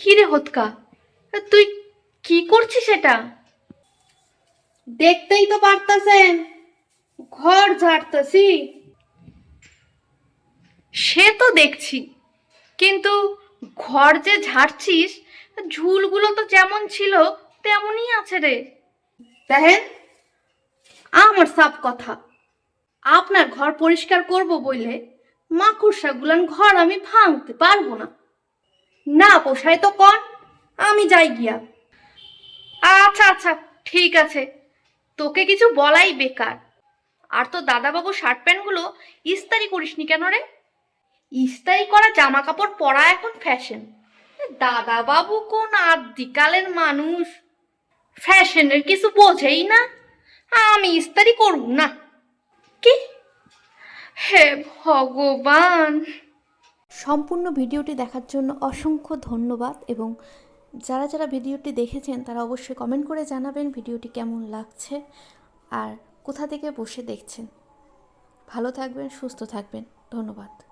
কি রে হতকা তুই কি করছিস এটা? দেখতেই তো পারতাছেন। ঘর ঝাড়তেছি। সে তো দেখছি। কিন্তু ঘর যে ঝাড়ছিস ঝুলগুলো তো যেমন ছিল তেমনই আছে রে। দেখেন? আমার সাপ কথা। আপনার ঘর পরিষ্কার করব বইলে মাকুড়সাগুলান ঘর আমি ভাঙতে পারব না। না পোষায় তো কন আমি যাই গিয়া। আচ্ছা আচ্ছা ঠিক আছে, তোকে কিছু বলাই বেকার। আর তো দাদাবাবু শার্ট প্যান্টগুলো ইস্তারি করিসনি কেন রে? ইস্তারি করা জামা কাপড় পরা এখন ফ্যাশন দাদাবাবু কোন আদিকালের মানুষ। ফ্যাশনের কিছু বোঝেই না, আমি ইস্তারি করব না। কি? হে ভগবান! সম্পূর্ণ ভিডিওটি দেখার জন্য অসংখ্য ধন্যবাদ এবং যারা যারা ভিডিওটি দেখেছেন, তারা অবশ্যই কমেন্ট করে জানাবেন ভিডিওটি কেমন লাগছে আর কোথা থেকে বসে দেখছেন। ভালো থাকবেন, সুস্থ থাকবেন। ধন্যবাদ।